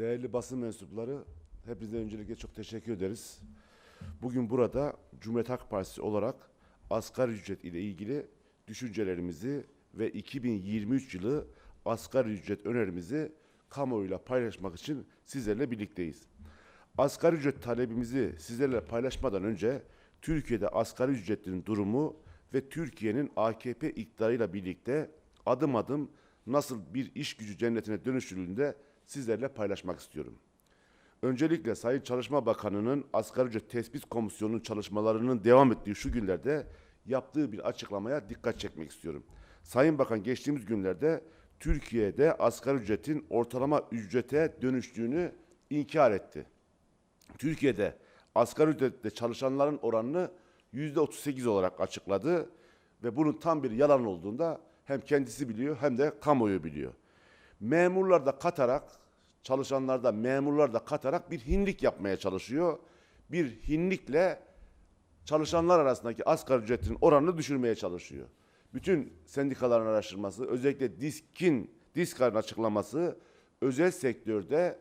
Değerli basın mensupları, hepinize öncelikle çok teşekkür ederiz. Bugün burada Cumhuriyet Halk Partisi olarak asgari ücret ile ilgili düşüncelerimizi ve 2023 yılı asgari ücret önerimizi kamuoyuyla paylaşmak için sizlerle birlikteyiz. Asgari ücret talebimizi sizlerle paylaşmadan önce Türkiye'de asgari ücretin durumu ve Türkiye'nin AKP iktidarıyla birlikte adım adım nasıl bir iş gücü cennetine dönüştürüldüğünde sizlerle paylaşmak istiyorum. Öncelikle Sayın Çalışma Bakanı'nın asgari ücret tespit komisyonunun çalışmalarının devam ettiği şu günlerde yaptığı bir açıklamaya dikkat çekmek istiyorum. Sayın Bakan geçtiğimiz günlerde Türkiye'de asgari ücretin ortalama ücrete dönüştüğünü inkar etti. Türkiye'de asgari ücretle çalışanların oranını yüzde 38 olarak açıkladı ve bunun tam bir yalan olduğunda hem kendisi biliyor hem de kamuoyu biliyor. Memurlar da katarak, çalışanlar da memurlar da katarak bir hinlik yapmaya çalışıyor. Bir hinlikle çalışanlar arasındaki asgari ücretin oranını düşürmeye çalışıyor. Bütün sendikaların araştırması, özellikle DİSK'in, DİSK'ın açıklaması özel sektörde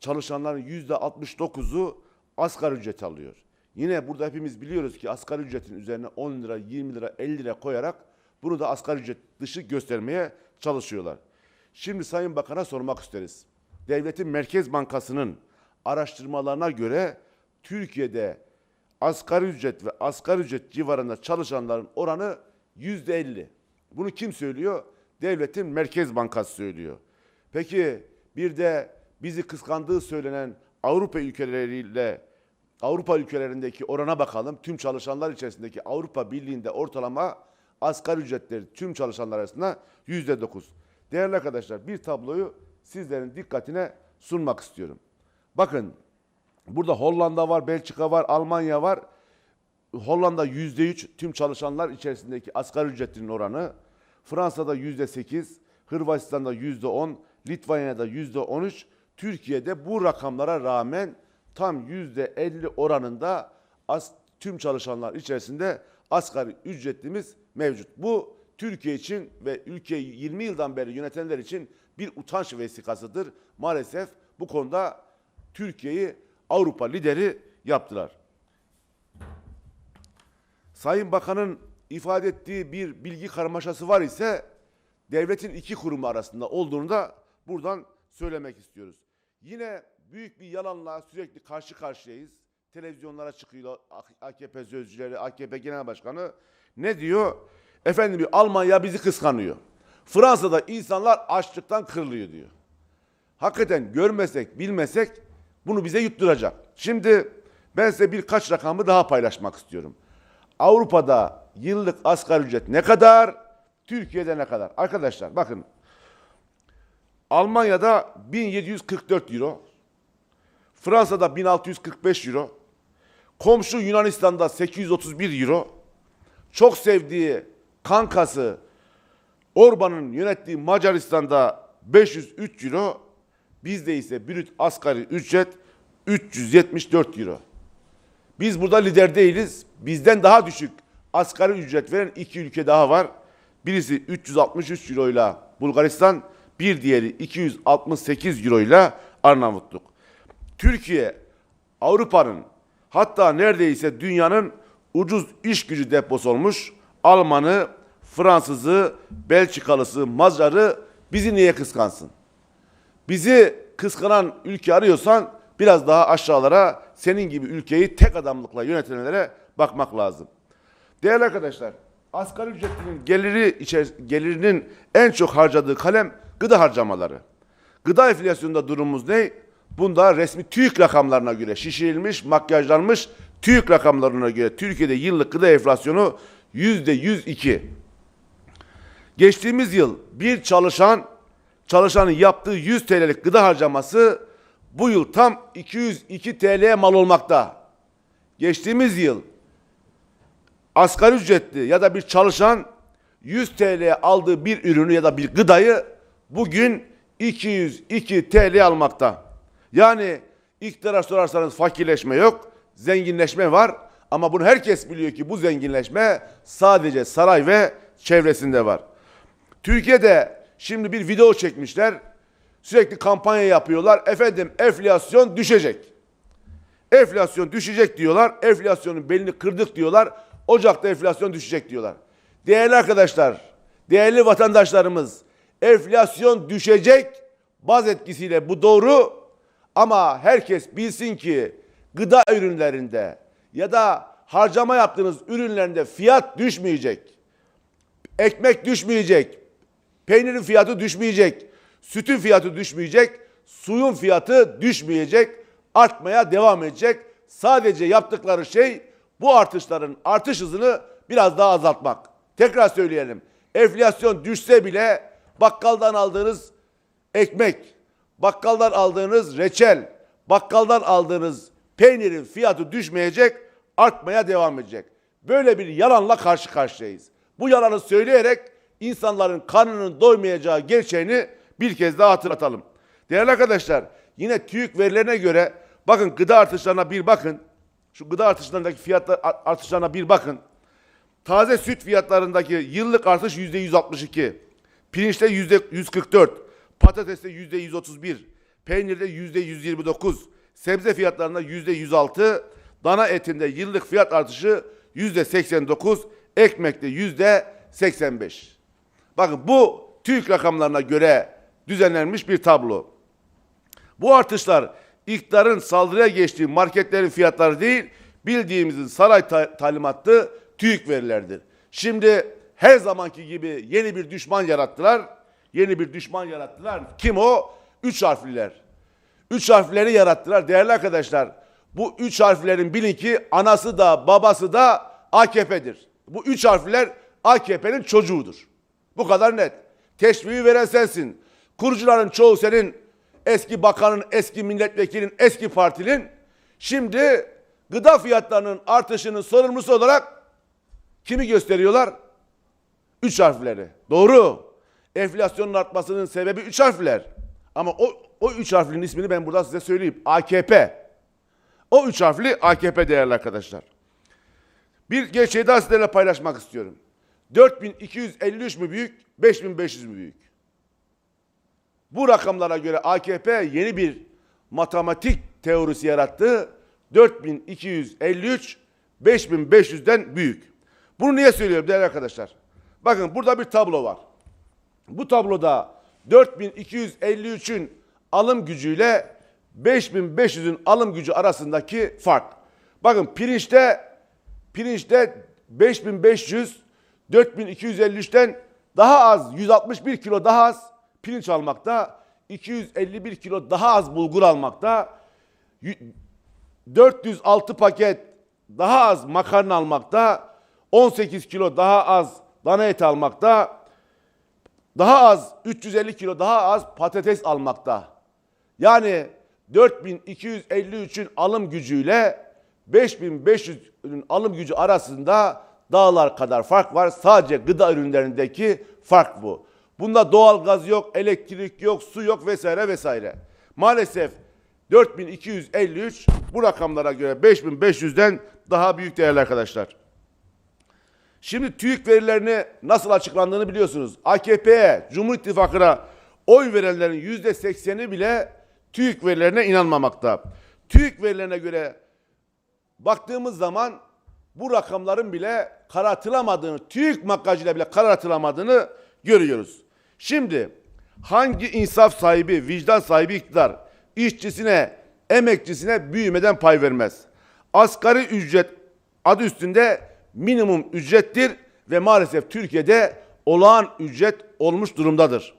çalışanların yüzde 69'u asgari ücret alıyor. Yine burada hepimiz biliyoruz ki asgari ücretin üzerine 10 lira, 20 lira, 50 lira koyarak bunu da asgari ücret dışı göstermeye çalışıyorlar. Şimdi Sayın Bakan'a sormak isteriz. Devletin Merkez Bankası'nın araştırmalarına göre Türkiye'de asgari ücret ve asgari ücret civarında çalışanların oranı yüzde 50. Bunu kim söylüyor? Devletin Merkez Bankası söylüyor. Peki bir de bizi kıskandığı söylenen Avrupa ülkeleriyle Avrupa ülkelerindeki orana bakalım. Tüm çalışanlar içerisindeki Avrupa Birliği'nde ortalama asgari ücretleri tüm çalışanlar arasında yüzde dokuz. Değerli arkadaşlar bir tabloyu sizlerin dikkatine sunmak istiyorum. Bakın burada Hollanda var, Belçika var, Almanya var. Hollanda yüzde üç tüm çalışanlar içerisindeki asgari ücretinin oranı. Fransa'da yüzde sekiz, Hırvatistan'da yüzde on, Litvanya'da yüzde on üç. Türkiye'de bu rakamlara rağmen tam yüzde elli oranında as, tüm çalışanlar içerisinde asgari ücretlimiz mevcut. Bu Türkiye için ve ülkeyi 20 yıldan beri yönetenler için bir utanç vesikasıdır. Maalesef bu konuda Türkiye'yi Avrupa lideri yaptılar. Sayın Bakan'ın ifade ettiği bir bilgi karmaşası var ise devletin iki kurumu arasında olduğunu da buradan söylemek istiyoruz. Yine büyük bir yalanla sürekli karşı karşıyayız. Televizyonlara çıkıyor AKP sözcüleri, AKP Genel Başkanı. Ne diyor? Efendim Almanya bizi kıskanıyor. Fransa'da insanlar açlıktan kırılıyor diyor. Hakikaten görmesek, bilmesek bunu bize yutturacak. Şimdi ben size birkaç rakamı daha paylaşmak istiyorum. Avrupa'da yıllık asgari ücret ne kadar? Türkiye'de ne kadar? Arkadaşlar bakın. Almanya'da 1744 euro. Fransa'da 1645 euro. Komşu Yunanistan'da 831 euro. Çok sevdiği kankası Orban'ın yönettiği Macaristan'da 503 euro. Bizde ise brüt asgari ücret 374 euro. Biz burada lider değiliz. Bizden daha düşük asgari ücret veren iki ülke daha var. Birisi 363 euro ile Bulgaristan, bir diğeri 268 euro ile Arnavutluk. Türkiye Avrupa'nın hatta neredeyse dünyanın ucuz iş gücü deposu olmuş. Almanı, Fransızı, Belçikalısı, Macarı bizi niye kıskansın? Bizi kıskanan ülke arıyorsan biraz daha aşağılara senin gibi ülkeyi tek adamlıkla yönetenlere bakmak lazım. Değerli arkadaşlar, asgari ücretlinin geliri içer, gelirinin en çok harcadığı kalem gıda harcamaları. Gıda enflasyonunda durumumuz ne? Bunda resmi TÜİK rakamlarına göre şişirilmiş, makyajlanmış TÜİK rakamlarına göre Türkiye'de yıllık gıda enflasyonu yüzde 102. Geçtiğimiz yıl bir çalışan çalışanın yaptığı 100 TL'lik gıda harcaması bu yıl tam 202 TL'ye mal olmakta. Geçtiğimiz yıl asgari ücretli ya da bir çalışan 100 TL'ye aldığı bir ürünü ya da bir gıdayı bugün 202 TL almakta. Yani iktidara sorarsanız fakirleşme yok, zenginleşme var. Ama bunu herkes biliyor ki bu zenginleşme sadece saray ve çevresinde var. Türkiye'de şimdi bir video çekmişler. Sürekli kampanya yapıyorlar. Efendim enflasyon düşecek. Enflasyon düşecek diyorlar. Enflasyonun belini kırdık diyorlar. Ocakta enflasyon düşecek diyorlar. Değerli arkadaşlar, değerli vatandaşlarımız, enflasyon düşecek baz etkisiyle bu doğru ama herkes bilsin ki gıda ürünlerinde ya da harcama yaptığınız ürünlerinde fiyat düşmeyecek. Ekmek düşmeyecek. Peynirin fiyatı düşmeyecek. Sütün fiyatı düşmeyecek. Suyun fiyatı düşmeyecek. Artmaya devam edecek. Sadece yaptıkları şey bu artışların artış hızını biraz daha azaltmak. Tekrar söyleyelim. Enflasyon düşse bile bakkaldan aldığınız ekmek, bakkaldan aldığınız reçel, bakkaldan aldığınız peynirin fiyatı düşmeyecek, artmaya devam edecek. Böyle bir yalanla karşı karşıyayız. Bu yalanı söyleyerek insanların karnının doymayacağı gerçeğini bir kez daha hatırlatalım. Değerli arkadaşlar, yine TÜİK verilerine göre bakın gıda artışlarına bir bakın. Şu gıda artışlarındaki fiyatlar artışlarına bir bakın. Taze süt fiyatlarındaki yıllık artış yüzde 162. Pirinçte yüzde 144. Patateste yüzde 131. Peynirde yüzde 129. Sebze fiyatlarında yüzde 106. Dana etinde yıllık fiyat artışı yüzde 89. Ekmekte yüzde 85. Bakın bu TÜİK rakamlarına göre düzenlenmiş bir tablo. Bu artışlar iktidarın saldırıya geçtiği marketlerin fiyatları değil, bildiğimizin saray ta- talimatlı TÜİK verileridir. Şimdi her zamanki gibi yeni bir düşman yarattılar. Yeni bir düşman yarattılar. Kim o? Üç harfliler. Üç harfleri yarattılar. Değerli arkadaşlar, bu üç harflerin bilin ki anası da babası da AKP'dir. Bu üç harfler AKP'nin çocuğudur. Bu kadar net. Teşviği veren sensin. Kurucuların çoğu senin eski bakanın, eski milletvekilin, eski partinin. Şimdi gıda fiyatlarının artışının sorumlusu olarak kimi gösteriyorlar? Üç harfleri. Doğru. Enflasyonun artmasının sebebi üç harfler. Ama o, o üç harflinin ismini ben burada size söyleyeyim. AKP. O üç harfli AKP değerli arkadaşlar. Bir gerçeği daha sizlerle paylaşmak istiyorum. 4253 mü büyük, 5500 mü büyük? Bu rakamlara göre AKP yeni bir matematik teorisi yarattı. 4253 5500'den büyük. Bunu niye söylüyorum değerli arkadaşlar? Bakın burada bir tablo var. Bu tabloda 4253'ün alım gücüyle 5500'ün alım gücü arasındaki fark. Bakın pirinçte pirinçte 5500 4253'ten daha az 161 kilo daha az pirinç almakta. 251 kilo daha az bulgur almakta. 406 paket daha az makarna almakta. 18 kilo daha az dana eti almakta. Daha az 350 kilo daha az patates almakta. Yani 4253'ün alım gücüyle 5500'ün alım gücü arasında dağlar kadar fark var. Sadece gıda ürünlerindeki fark bu. Bunda doğal gaz yok, elektrik yok, su yok vesaire vesaire. Maalesef 4253 bu rakamlara göre 5500'den daha büyük değerli arkadaşlar. Şimdi TÜİK verilerini nasıl açıklandığını biliyorsunuz. AKP'ye, Cumhur İttifakı'na oy verenlerin yüzde sekseni bile TÜİK verilerine inanmamakta. TÜİK verilerine göre baktığımız zaman bu rakamların bile karartılamadığını, TÜİK makkacıyla bile karartılamadığını görüyoruz. Şimdi hangi insaf sahibi, vicdan sahibi iktidar işçisine, emekçisine büyümeden pay vermez? Asgari ücret adı üstünde minimum ücrettir ve maalesef Türkiye'de olağan ücret olmuş durumdadır.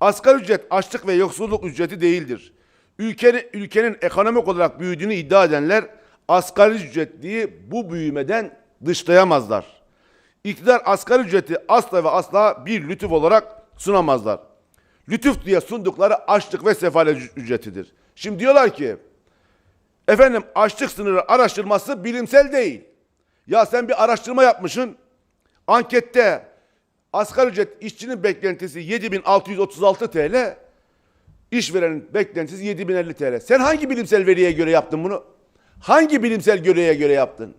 Asgari ücret açlık ve yoksulluk ücreti değildir. Ülkenin, ülkenin ekonomik olarak büyüdüğünü iddia edenler asgari ücretliyi bu büyümeden dışlayamazlar. İktidar asgari ücreti asla ve asla bir lütuf olarak sunamazlar. Lütuf diye sundukları açlık ve sefalet ücretidir. Şimdi diyorlar ki efendim açlık sınırı araştırması bilimsel değil. Ya sen bir araştırma yapmışsın. Ankette asgari ücret işçinin beklentisi 7636 TL. İşverenin beklentisi 7050 TL. Sen hangi bilimsel veriye göre yaptın bunu? Hangi bilimsel göreye göre yaptın?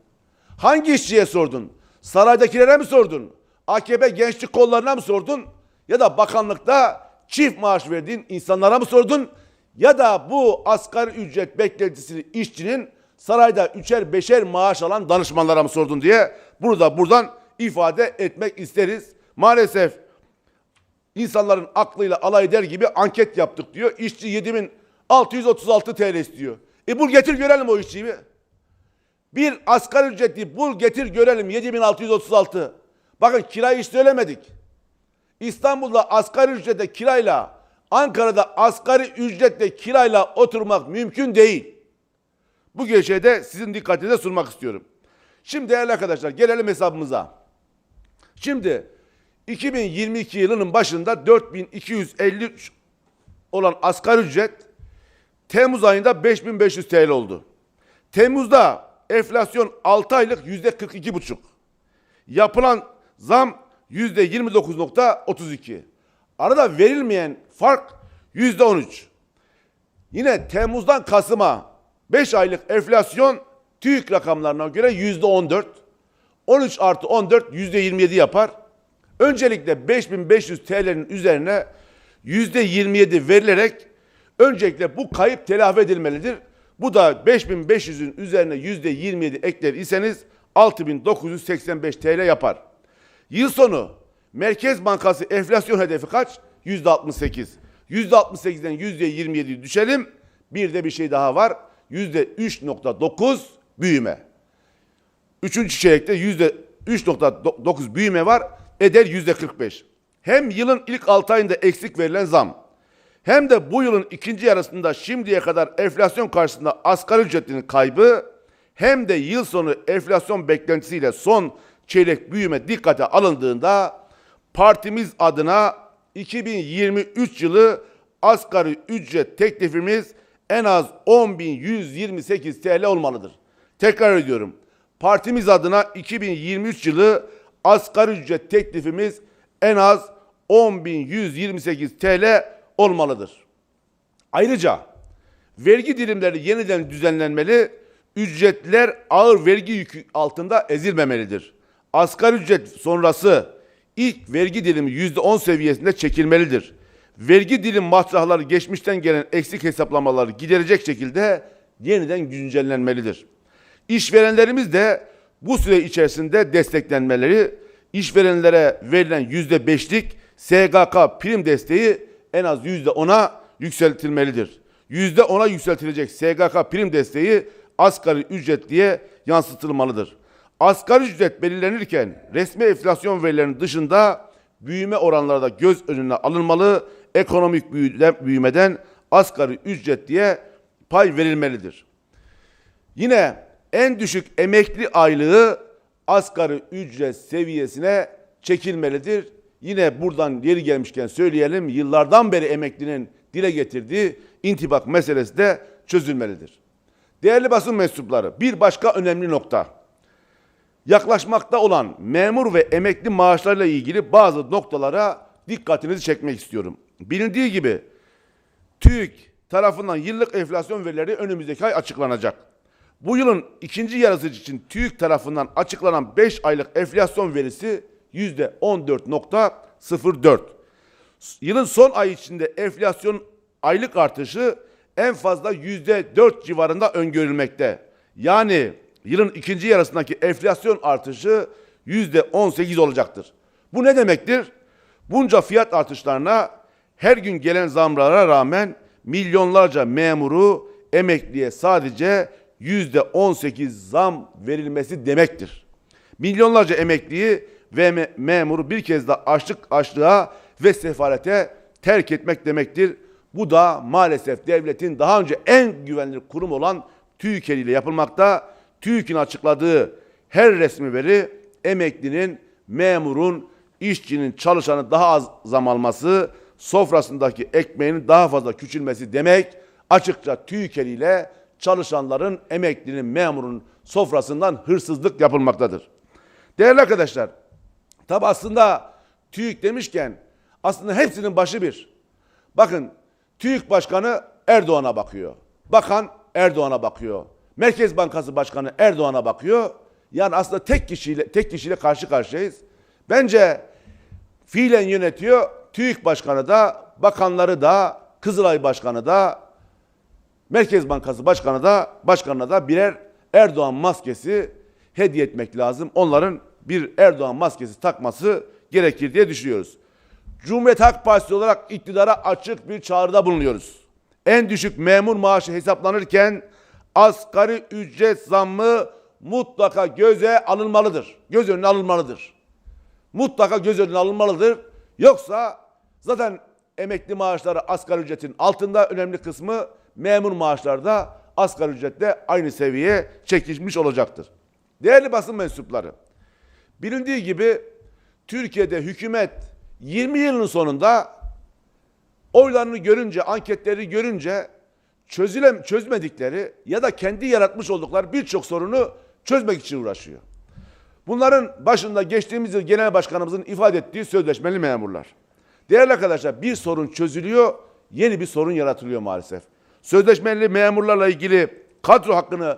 Hangi işçiye sordun? Saraydakilere mi sordun? AKP gençlik kollarına mı sordun? Ya da bakanlıkta çift maaş verdiğin insanlara mı sordun? Ya da bu asgari ücret beklentisi işçinin sarayda üçer beşer maaş alan danışmanlara mı sordun diye bunu da buradan ifade etmek isteriz. Maalesef insanların aklıyla alay eder gibi anket yaptık diyor. İşçi 7636 TL istiyor. E bul getir görelim o işçiyi. bir. Bir asgari ücretli bul getir görelim 7636. Bakın kirayı hiç söylemedik. İstanbul'da asgari ücrete kirayla Ankara'da asgari ücretle kirayla oturmak mümkün değil. Bu gerçeği de sizin dikkatinize sunmak istiyorum. Şimdi değerli arkadaşlar gelelim hesabımıza. Şimdi 2022 yılının başında 4253 olan asgari ücret Temmuz ayında 5500 TL oldu. Temmuz'da enflasyon 6 aylık yüzde 42 buçuk. Yapılan zam yüzde 29.32. Arada verilmeyen fark yüzde 13. Yine Temmuz'dan Kasım'a 5 aylık enflasyon TÜİK rakamlarına göre yüzde 14. 13 artı 14 yüzde 27 yapar. Öncelikle 5500 TL'nin üzerine yüzde 27 verilerek öncelikle bu kayıp telafi edilmelidir. Bu da 5500'ün üzerine yüzde 27 ekler iseniz 6985 TL yapar. Yıl sonu Merkez Bankası enflasyon hedefi kaç? Yüzde 68. Yüzde 68'den yüzde 27 düşelim. Bir de bir şey daha var. Yüzde 3.9 büyüme. Üçüncü çeyrekte yüzde 3.9 büyüme var. Eder yüzde 45. Hem yılın ilk 6 ayında eksik verilen zam hem de bu yılın ikinci yarısında şimdiye kadar enflasyon karşısında asgari ücretinin kaybı hem de yıl sonu enflasyon beklentisiyle son çeyrek büyüme dikkate alındığında partimiz adına 2023 yılı asgari ücret teklifimiz en az 10.128 TL olmalıdır. Tekrar ediyorum. Partimiz adına 2023 yılı asgari ücret teklifimiz en az 10.128 TL olmalıdır. Ayrıca vergi dilimleri yeniden düzenlenmeli, ücretler ağır vergi yükü altında ezilmemelidir. Asgari ücret sonrası ilk vergi dilimi %10 seviyesinde çekilmelidir. Vergi dilim matrahları geçmişten gelen eksik hesaplamaları giderecek şekilde yeniden güncellenmelidir. İşverenlerimiz de bu süre içerisinde desteklenmeleri, işverenlere verilen yüzde beşlik SGK prim desteği en az yüzde ona yükseltilmelidir. Yüzde ona yükseltilecek SGK prim desteği asgari ücretliye yansıtılmalıdır. Asgari ücret belirlenirken resmi enflasyon verilerinin dışında büyüme oranları da göz önüne alınmalı. Ekonomik büyümeden asgari ücret diye pay verilmelidir. Yine en düşük emekli aylığı asgari ücret seviyesine çekilmelidir. Yine buradan yeri gelmişken söyleyelim yıllardan beri emeklinin dile getirdiği intibak meselesi de çözülmelidir. Değerli basın mensupları bir başka önemli nokta. Yaklaşmakta olan memur ve emekli maaşlarıyla ilgili bazı noktalara dikkatinizi çekmek istiyorum. Bilindiği gibi TÜİK tarafından yıllık enflasyon verileri önümüzdeki ay açıklanacak. Bu yılın ikinci yarısı için TÜİK tarafından açıklanan 5 aylık enflasyon verisi %14.04. Yılın son ay içinde enflasyon aylık artışı en fazla %4 civarında öngörülmekte. Yani yılın ikinci yarısındaki enflasyon artışı %18 olacaktır. Bu ne demektir? Bunca fiyat artışlarına her gün gelen zamlara rağmen milyonlarca memuru emekliye sadece yüzde 18 zam verilmesi demektir. Milyonlarca emekliyi ve me- memuru bir kez daha açlık açlığa ve sefarete terk etmek demektir. Bu da maalesef devletin daha önce en güvenilir kurum olan TÜİK ile yapılmakta. TÜİK'in açıkladığı her resmi veri emeklinin, memurun, işçinin, çalışanın daha az zam alması, sofrasındaki ekmeğinin daha fazla küçülmesi demek. Açıkça TÜİK ile çalışanların, emeklinin, memurun sofrasından hırsızlık yapılmaktadır. Değerli arkadaşlar, tabi aslında TÜİK demişken aslında hepsinin başı bir. Bakın TÜİK Başkanı Erdoğan'a bakıyor. Bakan Erdoğan'a bakıyor. Merkez Bankası Başkanı Erdoğan'a bakıyor. Yani aslında tek kişiyle tek kişiyle karşı karşıyayız. Bence fiilen yönetiyor. TÜİK Başkanı da bakanları da, Kızılay Başkanı da, Merkez Bankası Başkanı da, başkanına da birer Erdoğan maskesi hediye etmek lazım. Onların bir Erdoğan maskesi takması gerekir diye düşünüyoruz. Cumhuriyet Halk Partisi olarak iktidara açık bir çağrıda bulunuyoruz. En düşük memur maaşı hesaplanırken asgari ücret zammı mutlaka göze alınmalıdır. Göz önüne alınmalıdır. Mutlaka göz önüne alınmalıdır. Yoksa zaten emekli maaşları asgari ücretin altında önemli kısmı memur maaşları da asgari ücretle aynı seviyeye çekilmiş olacaktır. Değerli basın mensupları, bilindiği gibi Türkiye'de hükümet 20 yılın sonunda oylarını görünce, anketleri görünce çözülem çözmedikleri ya da kendi yaratmış oldukları birçok sorunu çözmek için uğraşıyor. Bunların başında geçtiğimiz yıl genel başkanımızın ifade ettiği sözleşmeli memurlar. Değerli arkadaşlar bir sorun çözülüyor, yeni bir sorun yaratılıyor maalesef. Sözleşmeli memurlarla ilgili kadro hakkını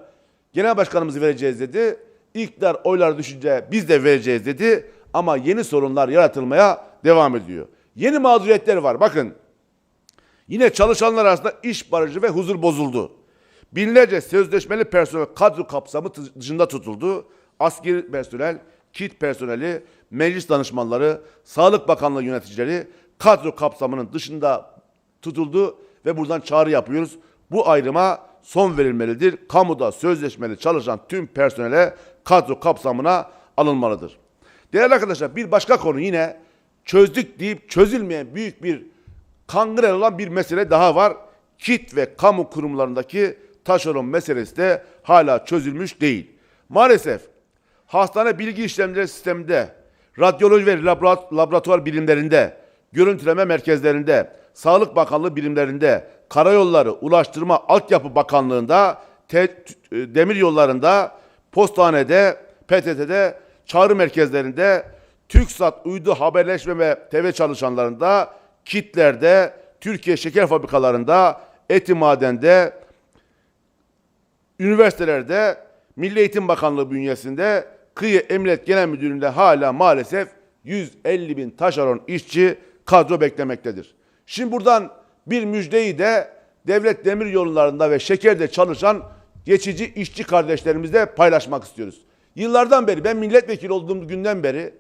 genel başkanımız vereceğiz dedi. İktidar oylar düşünce biz de vereceğiz dedi. Ama yeni sorunlar yaratılmaya devam ediyor. Yeni mağduriyetler var. Bakın Yine çalışanlar arasında iş barışı ve huzur bozuldu. Binlerce sözleşmeli personel kadro kapsamı dışında tutuldu. Askeri personel, kit personeli, meclis danışmanları, Sağlık Bakanlığı yöneticileri kadro kapsamının dışında tutuldu ve buradan çağrı yapıyoruz. Bu ayrıma son verilmelidir. Kamuda sözleşmeli çalışan tüm personele kadro kapsamına alınmalıdır. Değerli arkadaşlar bir başka konu yine çözdük deyip çözülmeyen büyük bir kangren olan bir mesele daha var. Kit ve kamu kurumlarındaki taşeron meselesi de hala çözülmüş değil. Maalesef hastane bilgi işlemleri sisteminde, radyoloji ve labora- laboratuvar bilimlerinde, görüntüleme merkezlerinde, Sağlık Bakanlığı birimlerinde, Karayolları, Ulaştırma, Altyapı Bakanlığı'nda, e, demir yollarında, postanede, PTT'de, çağrı merkezlerinde, TÜKSAT uydu haberleşme ve TV çalışanlarında, kitlerde, Türkiye şeker fabrikalarında, eti madende, üniversitelerde, Milli Eğitim Bakanlığı bünyesinde, Kıyı Emniyet Genel Müdürlüğü'nde hala maalesef 150 bin taşeron işçi kadro beklemektedir. Şimdi buradan bir müjdeyi de devlet demir yollarında ve şekerde çalışan geçici işçi kardeşlerimizle paylaşmak istiyoruz. Yıllardan beri ben milletvekili olduğum günden beri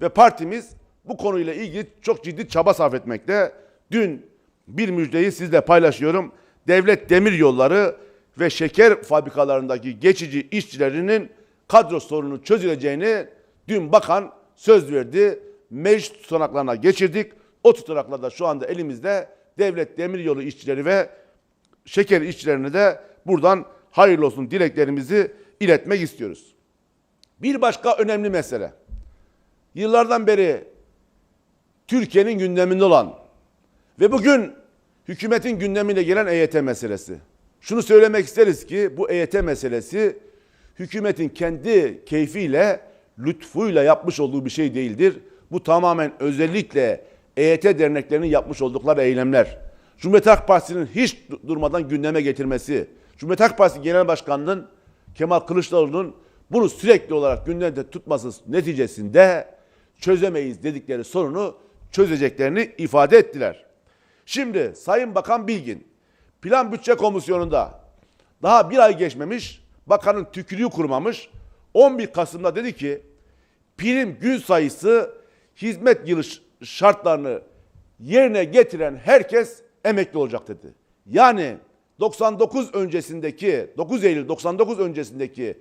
ve partimiz bu konuyla ilgili çok ciddi çaba sarf etmekte. Dün bir müjdeyi sizle paylaşıyorum. Devlet demir yolları ve şeker fabrikalarındaki geçici işçilerinin kadro sorunu çözüleceğini dün bakan söz verdi. Meclis tutanaklarına geçirdik. O tutanaklar da şu anda elimizde devlet demiryolu işçileri ve şeker işçilerine de buradan hayırlı olsun dileklerimizi iletmek istiyoruz. Bir başka önemli mesele. Yıllardan beri Türkiye'nin gündeminde olan ve bugün hükümetin gündemine gelen EYT meselesi. Şunu söylemek isteriz ki bu EYT meselesi hükümetin kendi keyfiyle, lütfuyla yapmış olduğu bir şey değildir. Bu tamamen özellikle EYT derneklerinin yapmış oldukları eylemler. Cumhuriyet Halk Partisi'nin hiç du- durmadan gündeme getirmesi, Cumhuriyet Halk Partisi Genel Başkanı'nın Kemal Kılıçdaroğlu'nun bunu sürekli olarak gündemde tutması neticesinde çözemeyiz dedikleri sorunu çözeceklerini ifade ettiler. Şimdi Sayın Bakan Bilgin Plan Bütçe Komisyonu'nda daha bir ay geçmemiş bakanın tükürüğü kurumamış 11 Kasım'da dedi ki prim gün sayısı hizmet yılı ş- şartlarını yerine getiren herkes emekli olacak dedi. Yani 99 öncesindeki 9 Eylül 99 öncesindeki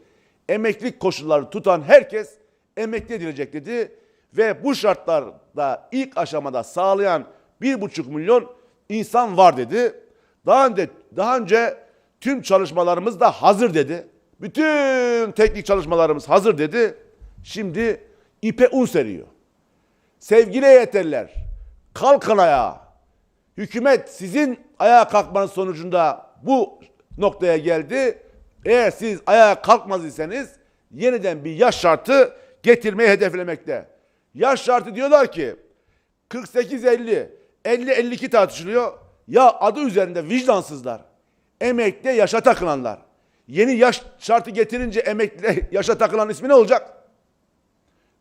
emeklilik koşulları tutan herkes emekli edilecek dedi ve bu şartlarda ilk aşamada sağlayan 1,5 milyon insan var dedi. Daha önce daha önce tüm çalışmalarımız da hazır dedi. Bütün teknik çalışmalarımız hazır dedi. Şimdi ipe un seriyor. Sevgili EYT'liler, kalkın ayağa. Hükümet sizin ayağa kalkmanız sonucunda bu noktaya geldi. Eğer siz ayağa kalkmaz iseniz yeniden bir yaş şartı getirmeyi hedeflemekte. Yaş şartı diyorlar ki 48-50, 50-52 tartışılıyor. Ya adı üzerinde vicdansızlar, emekli yaşa takılanlar. Yeni yaş şartı getirince emekli yaşa takılan ismi ne olacak?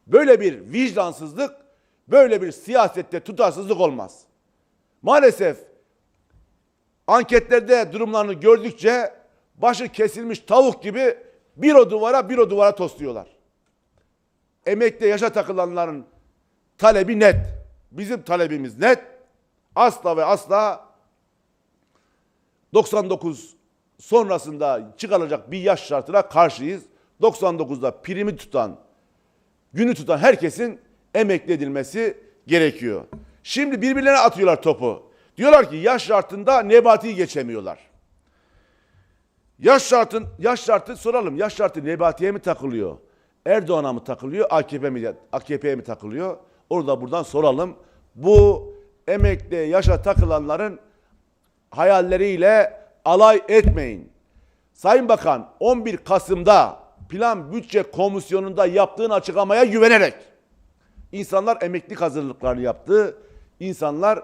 Böyle bir vicdansızlık, böyle bir siyasette tutarsızlık olmaz. Maalesef anketlerde durumlarını gördükçe başı kesilmiş tavuk gibi bir o duvara bir o duvara tosluyorlar. Emekli yaşa takılanların talebi net. Bizim talebimiz net. Asla ve asla 99 sonrasında çıkarılacak bir yaş şartına karşıyız. 99'da primi tutan, günü tutan herkesin emekli edilmesi gerekiyor. Şimdi birbirlerine atıyorlar topu. Diyorlar ki yaş şartında Nebati'yi geçemiyorlar. Yaş şartın yaş şartı soralım. Yaş şartı Nebati'ye mi takılıyor? Erdoğan'a mı takılıyor? AKP mi AKP'ye mi takılıyor? Orada buradan soralım. Bu emekli yaşa takılanların hayalleriyle alay etmeyin. Sayın Bakan 11 Kasım'da Plan Bütçe Komisyonu'nda yaptığın açıklamaya güvenerek insanlar emeklilik hazırlıklarını yaptı. İnsanlar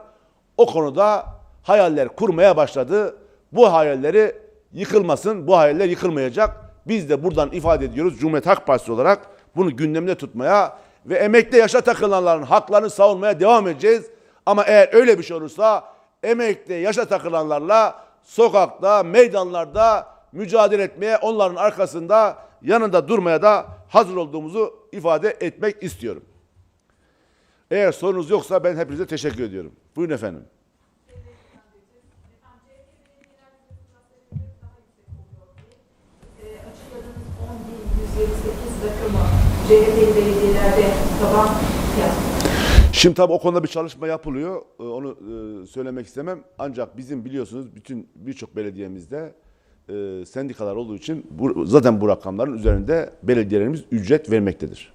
o konuda hayaller kurmaya başladı. Bu hayalleri yıkılmasın, bu hayaller yıkılmayacak. Biz de buradan ifade ediyoruz Cumhuriyet Halk Partisi olarak bunu gündemde tutmaya ve emekli yaşa takılanların haklarını savunmaya devam edeceğiz. Ama eğer öyle bir şey olursa emekli yaşa takılanlarla sokakta, meydanlarda mücadele etmeye, onların arkasında, yanında durmaya da hazır olduğumuzu ifade etmek istiyorum. Eğer sorunuz yoksa ben hepinize teşekkür ediyorum. Buyurun efendim. Açıkladığınız 10.178 rakamı CHP'li belediyelerde taban fiyat. Şimdi tabii o konuda bir çalışma yapılıyor. Ee, Onu e, söylemek istemem. Ancak bizim biliyorsunuz bütün birçok belediyemizde e, sendikalar olduğu için zaten bu rakamların üzerinde belediyelerimiz ücret vermektedir.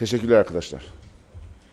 Teşekkürler arkadaşlar.